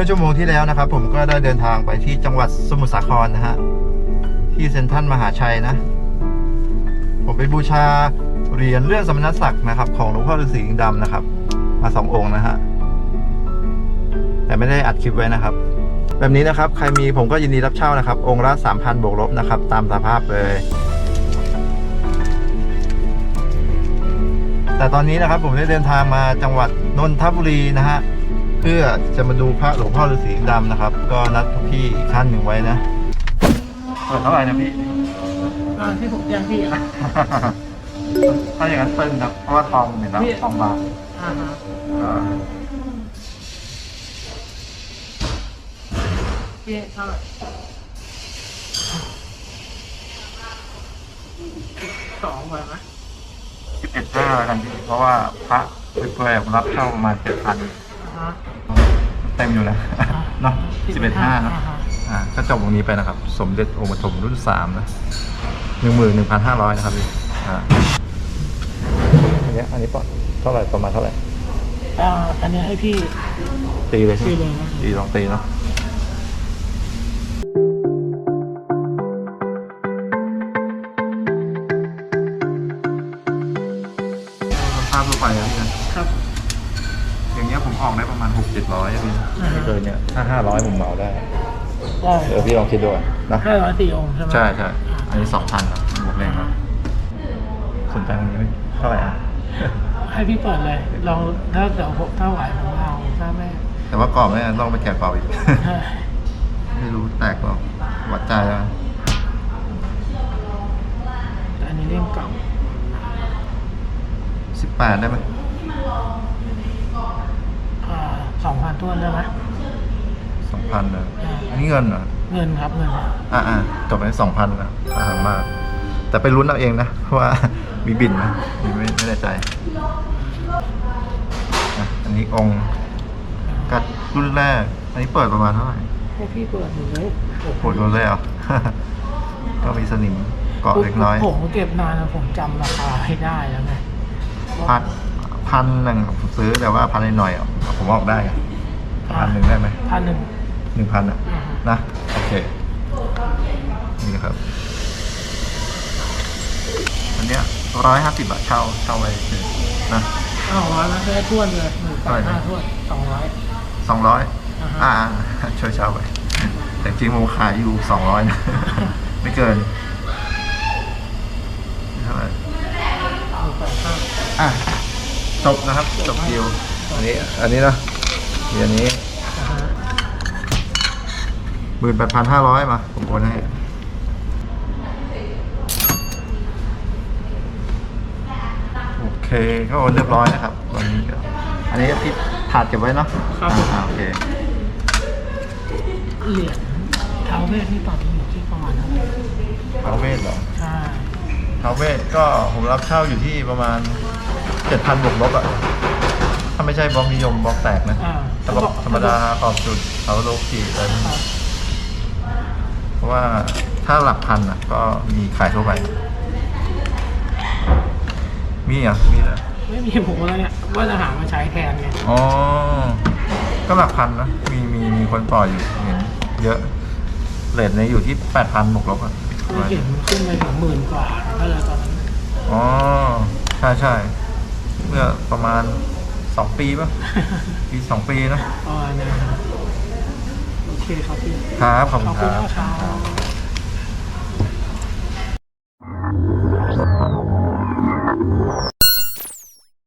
มื่อชั่วโมงที่แล้วนะครับ ผมก็ได้เดินทางไปที่จังหวัดสมุทรสาครนะฮะที่เซ็นทรัลมหาชัยนะ ผมไปบูชาเหรียญเลื่อนสมณศักดิ์นะครับ ของหลวงพ่อฤาษีลิงดำนะครับ มาสององค์นะฮะแต่ไม่ได้อัดคลิปไว้นะครับ แบบนี้นะครับ ใครมีผมก็ยินดีรับเช่านะครับ องค์ละ3,000บวกลบนะครับ ตามสภาพเลยแต่ตอนนี้นะครับผมได้เดินทางมาจังหวัดนนทบุรีนะฮะ เพื่อจะมาดูพระหลวงพ่อฤาษีลิงดำนะครับ ก็นัดพี่อีกท่านหนึ่งไว้นะเปิดเท่าไหร่นะพี่ตอนที่ผมยังพี่อะถ้าอย่างนั้นตึงครับเพราะว่าทองเห็นแล้วพี่ทองบาทอ่าฮะอ่าพี่เท่าไหร่สองไปไหมสิบเอ็ดห้าแล้วกันพี่เพราะว่าพระเพื่อนๆผมรับเช่าประมาณเจ็ดพัน อ่าฮะเต็มอยู่แล้วเนาะสิบเอ็ดห้านะอ่ฮะอ่าก็จบตรงนี้ไปนะครับ สมเด็จองค์ปฐมรุ่นสามนะหนึ่งหมื่นหนึ่งพันห้าร้อยนะครับพี่อ่าอันเนี้ยอันนี้ปะเท่าไหร่ประมาณเท่าไหร่อ่าอันนี้ให้พี่ตีเลยใช่ไหมตีเลยนะตีลองตีเนาะภาพทั่วไปนะพี่นะครับ อย่างเงี้ยผมออกได้ประมาณหกเจ็ดร้อยพี่อ่าฮะไม่เกินเนี่ยถ้าห้าร้อยผมเหมาได้ได้เออพี่ลองคิดดูอะนะห้าร้อยสี่องค์ใช่ไหมใช่ใช่อันนี้สองพันครับบวกแรงครับสนใจตรงนี้ไหมเท่าไหร่อะให้พี่เปิดเลย ลองถ้าเดี๋ยวผมถ้าไหวผมเอาถ้าไม่แต่ว่ากรอบเนี่ยต้องไปแกะกรอบอีกใช่ไม่รู้แตกก็วัดใจแล้วอันนี้เล่มเก่าสิบแปดได้ไหม อ่าสองพัน ต้วนได้ไหมสองพันเลยอ่าอันนี้เงินเหรอ เงินครับเงินอ่าอ่าจบไปสองพันนะอาหารมากแต่ไปลุ้นเอาเองนะเพราะว่ามีบินนะมีไม่ไม่แน่ใจอะอันนี้องค์กัดรุ่นแรก อันนี้เปิดประมาณเท่าไหร่ให้พี่เปิดหนูเลยปวดเลยเหรอก็มีสนิมเกาะเล็กน้อย ผมเก็บนานแล้วผมจำราคาให้ได้แล้วไงพันพันหนึ่งผมซื้อแต่ว่าพันหน่อยๆอะผมออกได้อะ พันหนึ่งได้ไหมพันหนึ่งหนึ่งพันอะอ่าฮะนะโอเคนี่นะครับอันเนี้ยร้อยห้าสิบบาทเช่าเช่าไว้เลยนะอ้าวร้อยนะแค่ท้วนเลยหนึ่งแปเท่าไหร่ดนะห้าท้วนสองร้อยสองร้อยอ่าฮะอ่าช่วยเช่าไปแต่จริงผมขายอยู่สองร้อยนะไม่เกินเท่าไหร่หนึ่งแปดห้าอะจบนะครับจบคิวอันนี้อันนี้นะ เดี๋ยวนี้อ่าฮะหมื่นแปดพันห้าร้อยมา ผมโอนให้ โอเคก็โอนเรียบร้อยนะครับวันนี้ก็อันนี้ที่ถาดเก็บไว้เนาะอ่าโอเค เหรียญท้าวเวสนี่ตอนนี้อยู่ที่ประมาณเท่าไหร่เท้าเวทเหรอใช่เท้าเวทก็ผมรับเช่าอยู่ที่ประมาณเจ็ดพันบวกลบอะ ถ้าไม่ใช่บล็อกนิยมบล็อกแตกนะอ่าแต่บล็อกธรรมดาขอบจุดเขาโลกีอะไรพวกนี้เพราะว่าถ้าหลักพันอะ ก็มีขายทั่วไป มีอะมีเหรอไม่มีผมแล้วเนี่ยว่าจะหามาใช้แทนไงอ๋อ ก็หลักพันนะ มีมีมีคนปล่อยอยู่เห็นเยอะเลทในอยู่ที่แปดพันบวกลบอะประไม่มาณเห็นมันขึ้นไปถึงหมื่นกว่าก็เลยตอนนั้นอ๋อ ใช่ใช่เมื่อประมาณ สองปีป่ะ ปีสองปีนะประมาณนั้นครับโอเคครับพี่ครับขอบขคุอบณคคุณรับ มากครับ